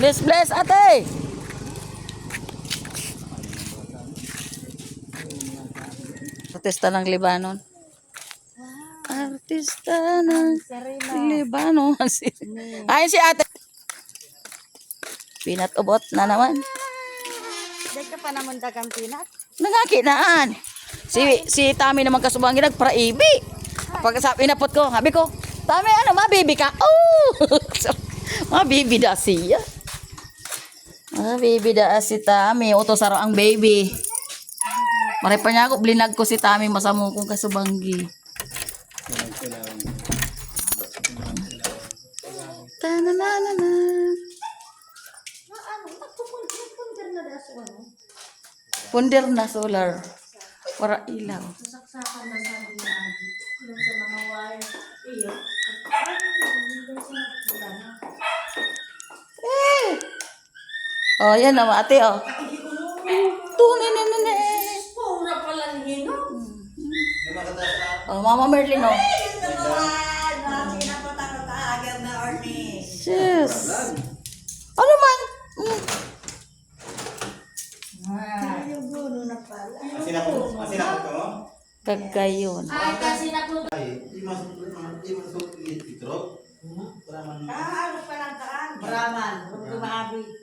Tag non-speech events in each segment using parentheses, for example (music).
Bless, bless, ate! Artista ng Libanon. Artista ng Libanon. (laughs) Ayun si ate. Pinat ubot na naman. Dahil ka pa naman dagang pinat. Nangakinaan. Si si Tami naman kasubangi nagpraibi. Pag sabi napot ko, sabi ko, Tami ano, mabibi ka? (laughs) Oh! (laughs) Mabibi da siya. Mabibi da si Tami. Utos araw ang baby. Maray pa niya ako, blinag ko si Tami, masamo kong kasubanggi. Tananana. Punder na solar. Para ilaw. Eh! Oh, yan naman ate, oh. Tunay na na na. Pura pala ni Hino. Oh, Mama Merlin, oh. Yes. Ano man? Mm. No? Kagayon. Ay, kasi naku. Ay, di masuk, di masuk itro. Para man. Ah, ano pa lang kaan? Braman. Huwag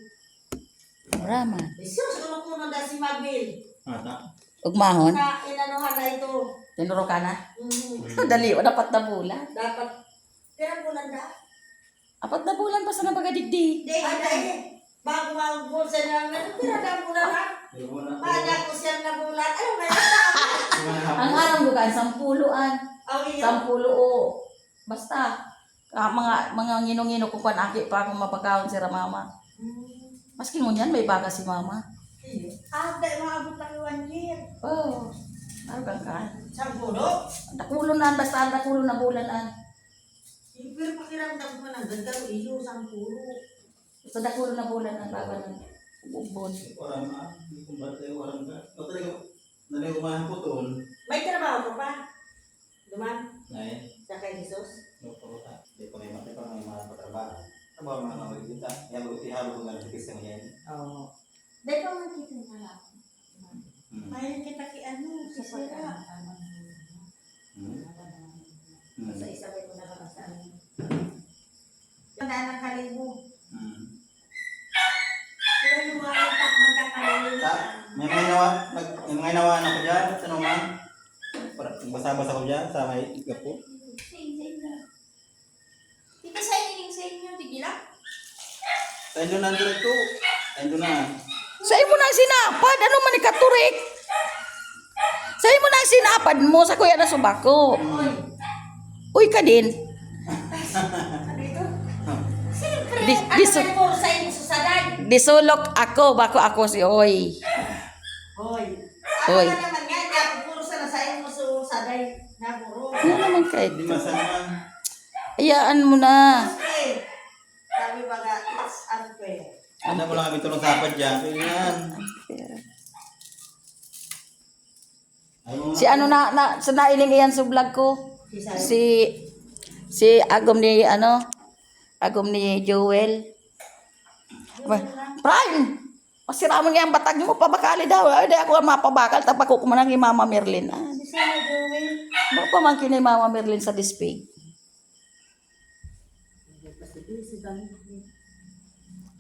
Isus, ano ko na si Mabil? Mata. Ugmahon. Na inanuhan na ito. Tinuro ka na. Mhm. (laughs) Dali, o dapat na bulan. Dapat. Pero bulan da. Apat na bulan pa sa nabagadikdi. Hindi, hindi. Bago mag-bulsa na naman, pero na bulan ha. Kaya ko siya na bulan. Ano na? (laughs) Ang harang bukan, sampuluan. Sampulo o. Basta. Ah, mga mga nginong-ngino ko kan aki pa akong mapakaon si mama. Maski mo niyan, may baga si mama. Ah, dahil maabot ang one year. Oh, ano kang ka? Sa puno? Nakulon na, basta nakulon na bulan an. Pero pakiramdam ko ng ganda, iyo, sa puno. Basta nakulon na bulan an, baga ng bubon. Orang ah, di kumbat tayo orang ka. O talaga, nanay umahan po to. May trabaho ka pa? Duman? Nay, Sa kay Jesus? no po ta. Di pa may mati pa may mga patrabaho. Trabaho mga kita. Ihalo ihalo ko nga dikis ng yan. Oo. Dahil pa makita na lang. Hmm. May kita ki ano, si Sira. Hmm. Sa Hmm. isa ko na lang sa ano. Tanda ng kalibo. Hmm. Pero yung mga itak magkakalibo. Ta, may mga nawa, nag, may mga nawa na ko dyan, sa numa. Para basa-basa ko dyan sa may gapo. Ika sa ining sa inyo, tigila? Inyo na dito. Sa inyo na. Sa imo nang sinapad, ano man ikaturik? Sa imo nang sinapad mo sa kuya na subako. Uy ka din. Ano Di- ano di- kayo puro sa inyo susaday? Disulok ako, bako ako si Oy. Hoy. Ano puro. Ano naman kay? Di masama. Ayaan mo na. Sabi unfair. Ano mo lang kami tulong sapad dyan. Yan. Mo Si ano na, na sa nailing iyan sa vlog ko. Si. Si agom ni ano? Agom ni Joel. Prime. Masira mo nga ang batag mo, pabakali daw. Ay, di ako ang mapabakal. Tapos ko kumanang ni Mama Merlin. Ah, Si Joel. Baka pamangkin ni Mama Merlin sa display.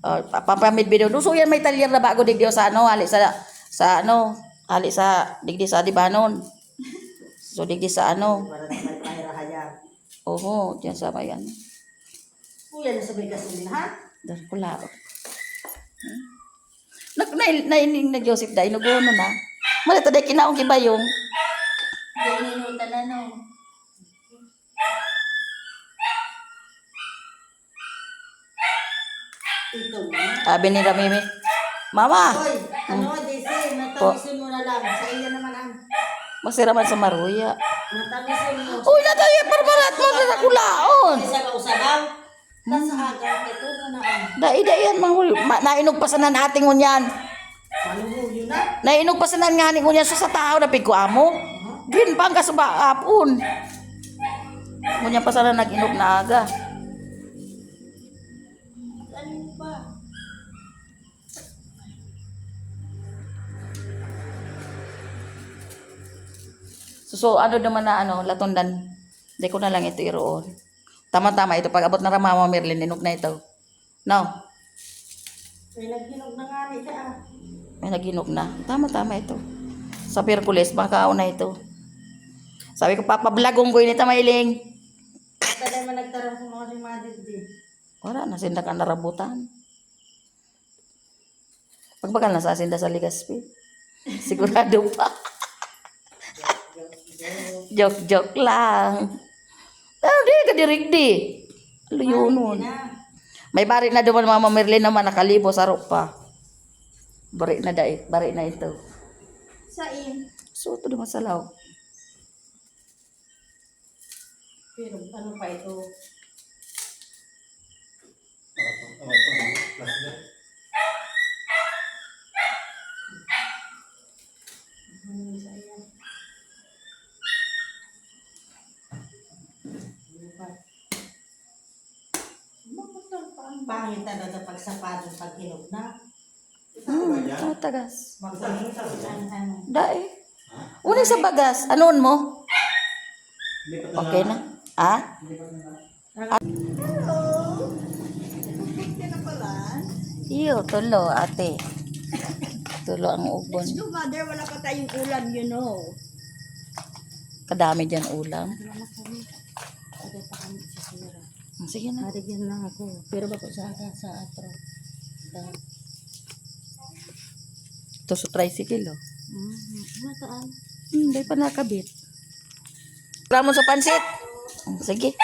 Oh, papamid video. So yan may talyer na bago digdi sa ano, hali sa sa ano, hali sa digdi sa dibanon. So digdi sa ano. May. Oho, diyan sa bayan. Kuya na sabay gasolina, ha? Dar ko lao. Hmm? Nak na na ining na Joseph dai no gono na. Mali ta dai kinaong ninutan na no. Ito Sabi ni Ramimi, Mama, Hoy, ano, Daisy, natamisin mo na lang. Sa iyo naman ang masira man sa maruya. natamisin mo. Uy, nataya parbarat mo na kulaon. Isa ka usabaw. Nasa agaw ito na ang Dai dai yan mahul. Ma, nainog pa sa nating ngunyan. manuhuyo na. Nainog pa sa nan nga ni ngunyan sa sa tao na pigko amo. Gin pang kasaba apon. Ngunyan pa sana nag-inog na aga mo? So, so ano naman na ano, latundan. Hindi ko na lang ito iroon. Tama-tama ito. Pag abot na ra Mama Merlin, inog na ito. No? May naghinog na nga rin siya. Ah. May naghinog na. Tama-tama ito. Sa Percules, makakaon na ito. Sabi ko, papablagong ko yun ito, mailing. Kada man nagtarang ko mga limadid din. Wala na, sinda ka narabutan. Pagbakal na sa sinda sa Ligaspi. (laughs) Sigurado pa. Joke-joke lang. Pero di ka dirigdi. Luyo nun. May bari na duman Mama Merlin naman nakalibo sa ropa. Bari na dait, bari na ito. Sa in. So, ito naman sa law. Pero ano pa ito? Ano sa iya? Ano pa? Bakit ang pangit talaga pag sapatos pag hinog na? Hmm, ah, tagas. Magpangit ang ano. Dai. Una sa bagas. Anon mo? Okay na. Ah? Iyo, tulo, ate. Tulo ang ubon. No, mother, wala pa tayong ulam, you know. Kadami dyan ulam. Ada pa kami sa sira. Hmm, Sige na. Harigyan lang ako. Pero bako sa sa atro. Sa Ito sa tricycle, oh. Mm, mataan. Hindi pa nakabit. Ramo sa pansit. Hmm, Sige.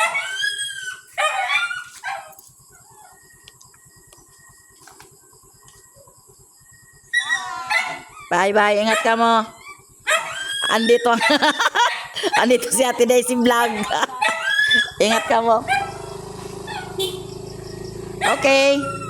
Bye-bye. Ingat ka mo. Andito. (laughs) Andito si Ate Daisy Vlog. (laughs) Ingat ka mo. Okay.